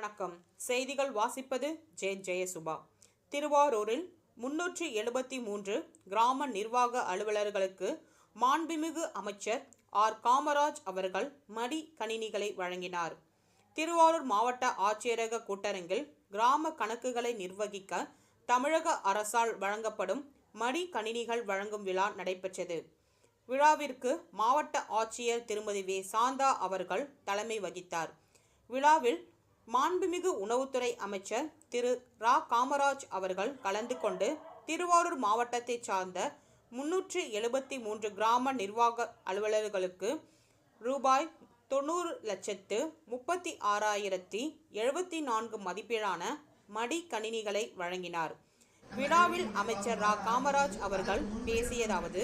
வணக்கம். செய்திகள் வாசிப்பது ஜே. ஜெயசுபா. திருவாரூரில் முன்னூற்றி எழுபத்தி மூன்று கிராம நிர்வாக அலுவலர்களுக்கு மாண்புமிகு அமைச்சர் ஆர். காமராஜ் அவர்கள் மடி கணினிகளை வழங்கினார். திருவாரூர் மாவட்ட ஆட்சியரக கூட்டரங்கில் கிராம கணக்குகளை நிர்வகிக்க தமிழக அரசால் வழங்கப்படும் மடி கணினிகள் வழங்கும் விழா நடைபெற்றது. விழாவிற்கு மாவட்ட ஆட்சியர் திருமதி வே. சாந்தா அவர்கள் தலைமை வகித்தார். விழாவில் மாண்புமிகு உணவுத்துறை அமைச்சர் திரு. ரா. காமராஜ் அவர்கள் கலந்து கொண்டு திருவாரூர் மாவட்டத்தை சார்ந்த முன்னூற்றி எழுபத்தி மூன்று கிராம நிர்வாக அலுவலர்களுக்கு ரூபாய் தொண்ணூறு லட்சத்து முப்பத்தி ஆறாயிரத்தி எழுபத்தி நான்கு மதிப்பிலான மடி கணினிகளை வழங்கினார். விழாவில் அமைச்சர் ரா. காமராஜ் அவர்கள் பேசியதாவது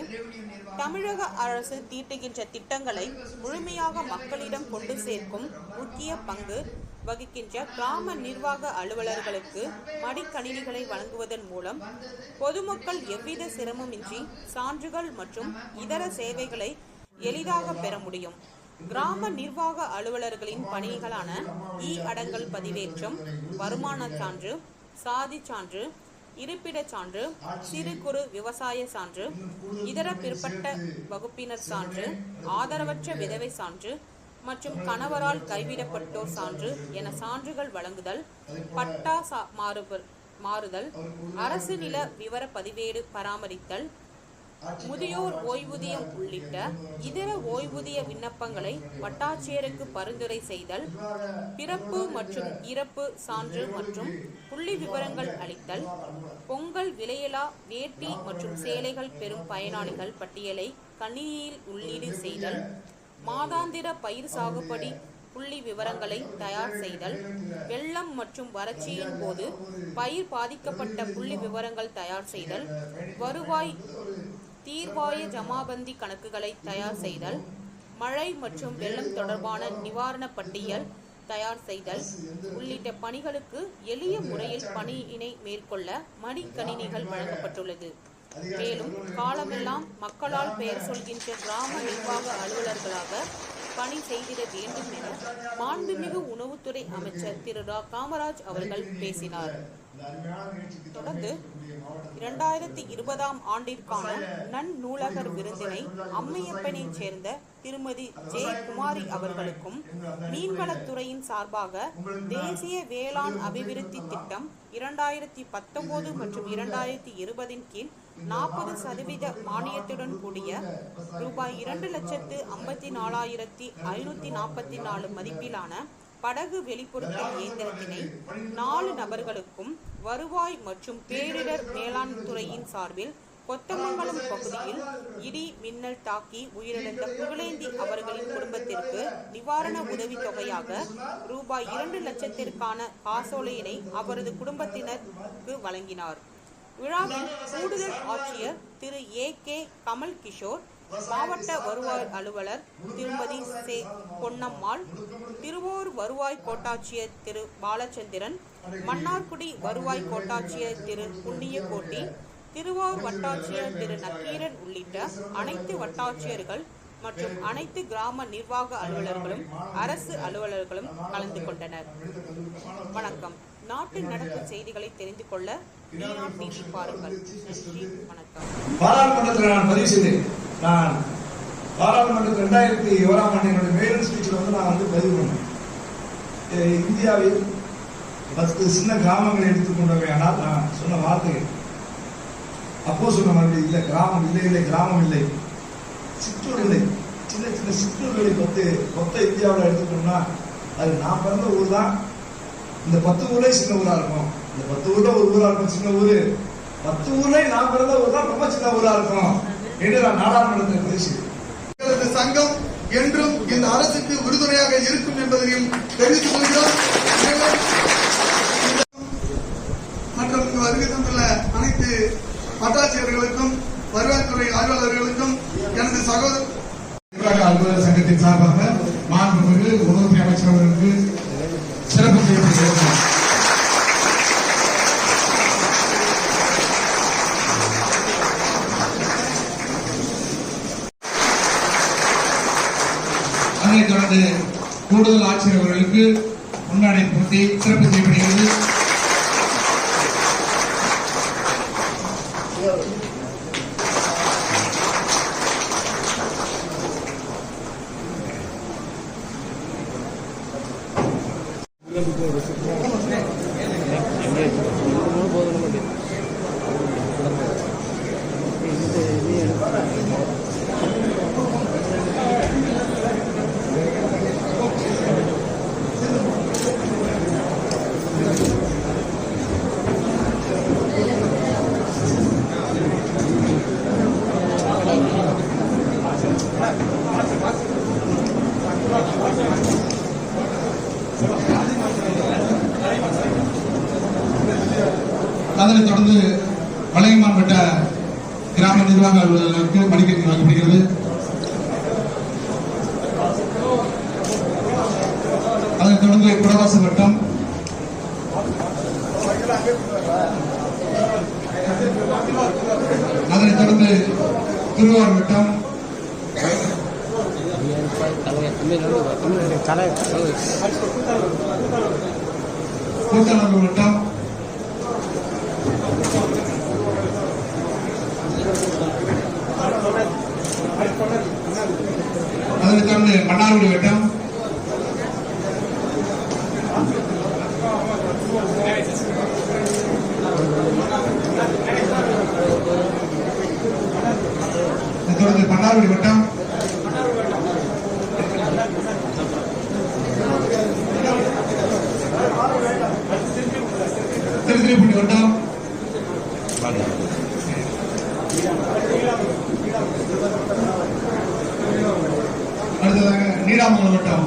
தமிழக அரசு தீட்டுகின்ற திட்டங்களை முழுமையாக மக்களிடம் கொண்டு சேர்க்கும் முக்கிய பங்கு வகிக்கின்ற கிராம நிர்வாக அலுவலர்களுக்கு மடிக்கணினிகளை வழங்குவதன் மூலம் பொதுமக்கள் எவ்வித சிரமமின்றி சான்றுகள் மற்றும் இதர சேவைகளை எளிதாக பெற முடியும். கிராம நிர்வாக அலுவலர்களின் பணிகளான இ அடங்கல் பதிவேற்றம் வருமான சான்று சாதி சான்று இருப்பிடச் சான்று சிறு குறு விவசாய சான்று இதர பிற்பட்ட வகுப்பினர் சான்று ஆதரவற்ற விதவை சான்று மற்றும் கணவரால் கைவிடப்பட்டோர் சான்று என சான்றுகள் வழங்குதல் பட்டா சா- மாறுதல் அரசு நில விவர பதிவேடு பராமரித்தல் முதியோர் ஓய்வூதியம் உள்ளிட்ட இதர ஓய்வூதிய விண்ணப்பங்களை வட்டாட்சியருக்கு பரிந்துரை செய்தல் பிறப்பு மற்றும் இறப்பு சான்று மற்றும் புள்ளி விவரங்கள் அளித்தல் பொங்கல் விலையிலா வேட்டி மற்றும் சேலைகள் பெறும் பயனாளிகள் பட்டியலை கணினியில் உள்ளீடு செய்தல் மாதாந்திர பயிர் சாகுபடி புள்ளி விவரங்களை தயார் செய்தல் வெள்ளம் மற்றும் வறட்சியின் போது பயிர் பாதிக்கப்பட்ட புள்ளி விவரங்கள் தயார் செய்தல் வருவாய் தீர்வாய ஜமாபந்தி கணக்குகளை தயார் செய்தல் மழை மற்றும் வெள்ளம் தொடர்பான நிவாரண பட்டியல் தயார் செய்தல் உள்ளிட்ட பணிகளுக்கு எளிய முறையில் பணியினை மேற்கொள்ள மடிக்கணினிகள் வழங்கப்பட்டுள்ளது. மேலும் காலமெல்லாம் மக்களால் பெயர் சொல்கின்ற கிராம நிர்வாக அலுவலர்களாக பணி செய்திட வேண்டும் என மாண்புமிகு உணவுத்துறை அமைச்சர் திரு ரா காமராஜ் அவர்கள் பேசினார். தொடர்ந்து இரண்டாயிரத்தி இருபதாம் ஆண்டிற்கான நன்னூலகர் விருதினை அம்மையப்பனைச் சேர்ந்த திருமதி ஜே குமாரி அவர்களுக்கும் மீன்வளத்துறையின் சார்பாக தேசிய வேளாண் அபிவிருத்தி திட்டம் இரண்டாயிரத்தி பத்தொன்பது மற்றும் இரண்டாயிரத்தி இருபதின் கீழ் நாற்பது சதவீத மானியத்துடன் கூடிய ரூபாய் இரண்டு லட்சத்து ஐம்பத்தி நாலாயிரத்தி ஐநூத்தி நாற்பத்தி நாலு மதிப்பிலான படகு வெளிப்பொருட்கள் இயந்திரத்தினை நாலு நபர்களுக்கும் வருவாய் மற்றும் பேரிடர் மேலாண் துறையின் சார்பில் கொத்தமங்கலம் பகுதியில் இடி மின்னல் தாக்கி உயிரிழந்த புகழேந்தி அவர்களின் குடும்பத்திற்கு நிவாரண உதவித் தொகையாக ரூபாய் இரண்டு லட்சத்திற்கான காசோலையினை அவரது குடும்பத்தினருக்கு வழங்கினார். விழாவில் கூடுதல் ஆட்சியர் திரு ஏ கே கமல் கிஷோர் மாவட்ட வருவாய் அலுவலர் திருமதி சே பொன்னம்மாள் திருவோர் வருவாய் கோட்டாட்சியர் திரு பாலச்சந்திரன் மன்னார்குடி வருவாய் கோட்டாட்சியர் திரு புண்ணியகோட்டி திருவாரூர் வட்டாட்சியர் திரு. நக்கீரன் உள்ளிட்ட அனைத்து வட்டாட்சியர்கள் மற்றும் அனைத்து கிராம நிர்வாக அலுவலர்களும் அரசு அலுவலர்களும் கலந்து கொண்டனர். வணக்கம். நாட்டின் நடப்பு செய்திகளை தெரிந்து கொள்ள டிஆர் டிவி பாருங்கள். நன்றி. வணக்கம். பாராளுமன்றத்தில் நான் பதிவு செய்தேன். நான் பாராளுமன்றத்தில் ரெண்டாயிரத்தி ஓராம் ஆண்டு என்னுடைய மேலும் ஸ்பீச்சில் வந்து நான் வந்து பதிவு பண்ணேன். இந்தியாவில் பத்து சின்ன கிராமங்களை எடுத்துக்கொண்டவை ஆனால் நான் சொன்ன வார்த்தைகள் அப்போ சொன்ன மாதிரி இல்லை கிராமம் இல்லை இல்லை கிராமம் இல்லை. சிற்றூர்களை சின்ன சின்ன சிற்றூர்களை பத்து மொத்த இந்தியாவில் எடுத்துக்கணும்னா அது நான் பிறந்த ஊர் தான். இந்த பத்து ஊரே சின்ன ஊராக இருக்கும். இந்த பத்து ஊர்ல ஒரு ஊராக இருக்கும் சின்ன ஊர். பத்து ஊர்ல நான் பிறந்த ஊர் தான் ரொம்ப சின்ன ஊராக இருக்கும். என்று நான் நாடாளுமன்றத்தில் பேசினேன் சங்கம் என்றும் இந்த அரசுக்கு உறுதுணையாக இருக்கும் என்பதையும் தெரிவித்துக் கொள்கிறோம். மற்றும் இங்கு வருகை தந்துள்ள அனைத்து வட்டாட்சியர்களுக்கும் வருவாய்த்துறை அலுவலர்களுக்கும் எனது சகோதர அலுவலர் சங்கத்தின் சார்பாக மாண்புமிகு உணவுத்துறை அமைச்சர் அவர்களுக்கு சிறப்பு செய்யப்படுகிறது அதனைத் தொடர்ந்து கூடுதல் ஆட்சியர் அவர்களுக்கு முன்னாடி பூர்த்தி சிறப்பு செய்யப்படுகிறது. அதனைத் தொடர்ந்து வளையமான் வட்ட கிராம நிர்வாக அலுவலர்களுக்கு மடிக்கணினி வழங்கப்படுகிறது. அதனைத் தொடர்ந்து புறவாச வட்டம். அதனைத் தொடர்ந்து திருவாரூர் வட்டம். கூத்தநல்லூர் வட்டம். மன்னார்குடி வட்டம். தொடர்ந்து மன்னார்குடி வட்டம். அடுத்ததாக நீடாமங்கலம் வட்டம்